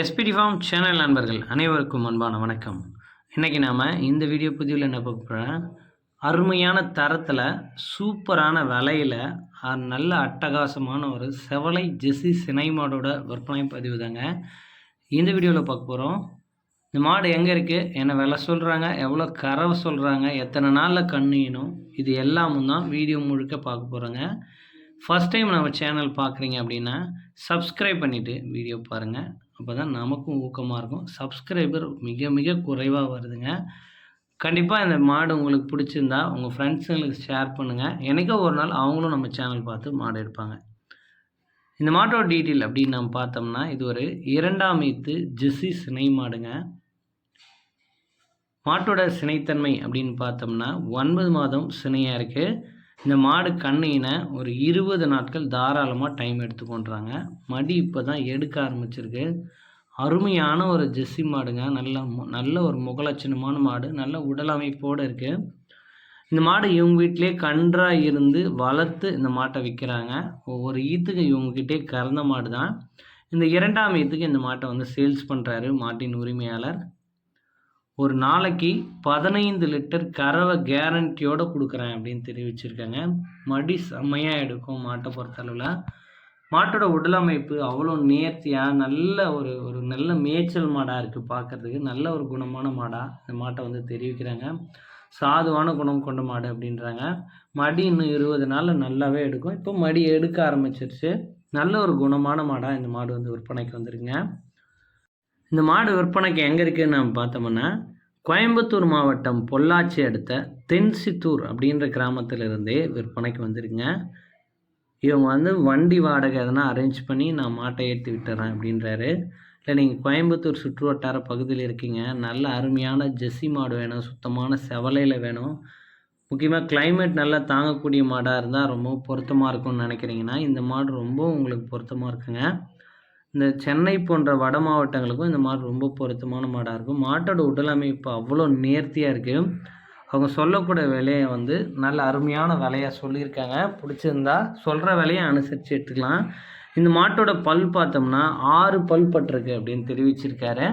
SPD form channel நண்பர்கள் அனைவருக்கும் அன்பான வணக்கம். இன்றைக்கி நாம் இந்த வீடியோ பதிவில் என்ன பார்க்க போகிறோம் அருமையான தரத்தில் சூப்பரான விலையில் நல்ல அட்டகாசமான ஒரு செவலை ஜெஸ்ஸி சினை மாடோட விற்பனை பதிவு தாங்க. இந்த வீடியோவில் பார்க்க போகிறோம் இந்த மாடு எங்கே இருக்குது என்ன விலை சொல்கிறாங்க எவ்வளோ கறவை சொல்கிறாங்க எத்தனை நாளில் கண்ணியணும் இது எல்லாமும் தான் வீடியோ முழுக்க பார்க்க போகிறோங்க ஃபஸ்ட் டைம் நம்ம சேனல் பார்க்குறீங்க அப்படின்னா சப்ஸ்கிரைப் பண்ணிவிட்டு வீடியோ பாருங்கள் அப்போ தான் நமக்கும் ஊக்கமாக இருக்கும். சப்ஸ்கிரைபர் மிக மிக குறைவாக வருதுங்க. கண்டிப்பாக இந்த மாடு உங்களுக்கு பிடிச்சிருந்தா உங்கள் ஃப்ரெண்ட்ஸுங்களுக்கு ஷேர் பண்ணுங்கள் எனக்கோ ஒரு நாள் அவங்களும் நம்ம சேனல் பார்த்து மாடு எடுப்பாங்க. இந்த மாட்டோட டீட்டெயில் அப்படின்னு நம்ம பார்த்தோம்னா இது ஒரு இரண்டாம் ஈத்து ஜெஸ்ஸி சினை மாடுங்க. மாட்டோட சினைத்தன்மை அப்படின்னு பார்த்தோம்னா ஒன்பது மாதம் சினையாக இருக்குது இந்த மாடு கண்ணின ஒரு இருபது நாட்கள் தாராளமாக டைம் எடுத்துக்கொண்டுறாங்க மடி இப்போ தான் எடுக்க ஆரம்பிச்சிருக்கு. அருமையான ஒரு ஜெஸ்ஸி மாடுங்க. நல்ல மு- நல்ல ஒரு முகலட்சணமான மாடு. நல்ல உடல் அமைப்போடு இருக்குது இந்த மாடு இவங்க வீட்டிலே கன்றாக இருந்து வளர்த்து இந்த மாட்டை விற்கிறாங்க ஒவ்வொரு ஈத்துக்கு இவங்ககிட்டே கறந்த மாடு தான் இந்த இரண்டாம் ஈத்துக்கு இந்த மாட்டை வந்து சேல்ஸ் பண்ணுறாரு மாட்டின் உரிமையாளர். ஒரு நாளைக்கு பதினைந்து லிட்டர் கறவை கேரண்டியோடு கொடுக்குறேன் அப்படின்னு தெரிவிச்சிருக்காங்க. மடி செம்மையாக எடுக்கும் மாட்டை பொறுத்தளவில். மாட்டோட உடலமைப்பு அவ்வளோ நேர்த்தியாக நல்ல ஒரு ஒரு நல்ல மேய்ச்சல் மாடாக இருக்குது பார்க்குறதுக்கு. நல்ல ஒரு குணமான மாடாக இந்த மாட்டை வந்து தெரிவிக்கிறாங்க. சாதுவான குணம் கொண்ட மாடு அப்படின்றாங்க. மடி இன்னும் இருபது நாளில் நல்லாவே எடுக்கும். இப்போ மடி எடுக்க ஆரம்பிச்சிருச்சு. நல்ல ஒரு குணமான மாடாக இந்த மாடு வந்து விற்பனைக்கு வந்துருங்க இந்த மாடு விற்பனைக்கு எங்கே இருக்குன்னு நம்ம பார்த்தோம்னா கோயம்புத்தூர் மாவட்டம் பொள்ளாச்சி அடுத்த தென்சித்தூர் அப்படின்ற கிராமத்திலிருந்தே விற்பனைக்கு வந்துருங்க இவங்க வந்து வண்டி வாடகை எதனா அரேஞ்ச் பண்ணி நான் மாட்டை ஏற்றி விட்டுறேன் அப்படின்றாரு. இல்லை நீங்கள் கோயம்புத்தூர் சுற்று வட்டார பகுதியில் இருக்கீங்க. நல்ல அருமையான ஜெஸ்ஸி மாடு வேணும் சுத்தமான செவலையில் வேணும். முக்கியமாக கிளைமேட் நல்லா தாங்கக்கூடிய மாடாக இருந்தால் ரொம்ப பொருத்தமாக இருக்கும்னு நினைக்கிறீங்கன்னா இந்த மாடு ரொம்ப உங்களுக்கு பொருத்தமாக இருக்குங்க. இந்த சென்னை போன்ற வட மாவட்டங்களுக்கும் இந்த மாடு ரொம்ப பொருத்தமான மாடாக இருக்கும். மாட்டோட உடல் அமைப்பு அவ்வளோ நேர்த்தியாக இருக்குது அவங்க சொல்லக்கூடிய விலையை வந்து நல்ல அருமையான விலையாக சொல்லியிருக்காங்க. பிடிச்சிருந்தா சொல்கிற விலையை அனுசரித்து எடுத்துக்கலாம். இந்த மாட்டோட பல் பார்த்தோம்னா ஆறு பல் பட்டிருக்கு அப்படின்னு தெரிவிச்சிருக்காரு.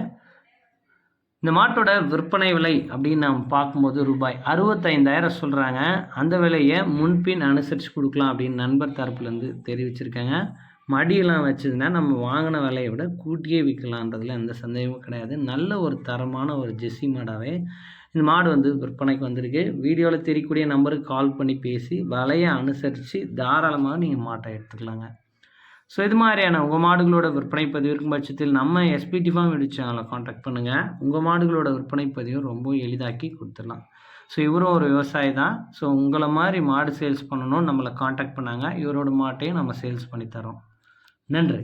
இந்த மாட்டோட விற்பனை விலை அப்படின்னு நம்ம பார்க்கும்போது ரூபாய் அறுபத்தைந்தாயிரம் சொல்கிறாங்க அந்த விலையை முன்பின் அனுசரித்து கொடுக்கலாம் அப்படின்னு நண்பர் தரப்புலேருந்து தெரிவிச்சிருக்காங்க. மடியெல்லாம் வச்சதுன்னா நம்ம வாங்கின விலையை விட கூட்டியே விற்கலான்றதுல எந்த சந்தேகமும் கிடையாது. நல்ல ஒரு தரமான ஒரு ஜெர்சி மாடாகவே இந்த மாடு வந்து விற்பனைக்கு வந்திருக்கு. வீடியோவில் தெரியக்கூடிய நம்பருக்கு கால் பண்ணி பேசி விலையை அனுசரித்து தாராளமாக நீங்கள் மாட்டை எடுத்துக்கலாங்க. ஸோ இது மாதிரியான உங்கள் மாடுகளோட விற்பனை பதிவு இருக்கும் பட்சத்தில் நம்ம எஸ்பிடி ஃபார்ம் யூடியூப் சேனலை காண்டாக்ட் பண்ணுங்கள் உங்கள் மாடுகளோட விற்பனை பதிவு ரொம்ப எளிதாக்கி கொடுத்துடலாம். ஸோ இவரும் ஒரு விவசாயி தான். ஸோ உங்களை மாதிரி மாடு சேல்ஸ் பண்ணணும் நம்மளை காண்டாக்ட் பண்ணாங்க. இவரோட மாட்டையும் நம்ம சேல்ஸ் பண்ணி தரோம் நன்றி.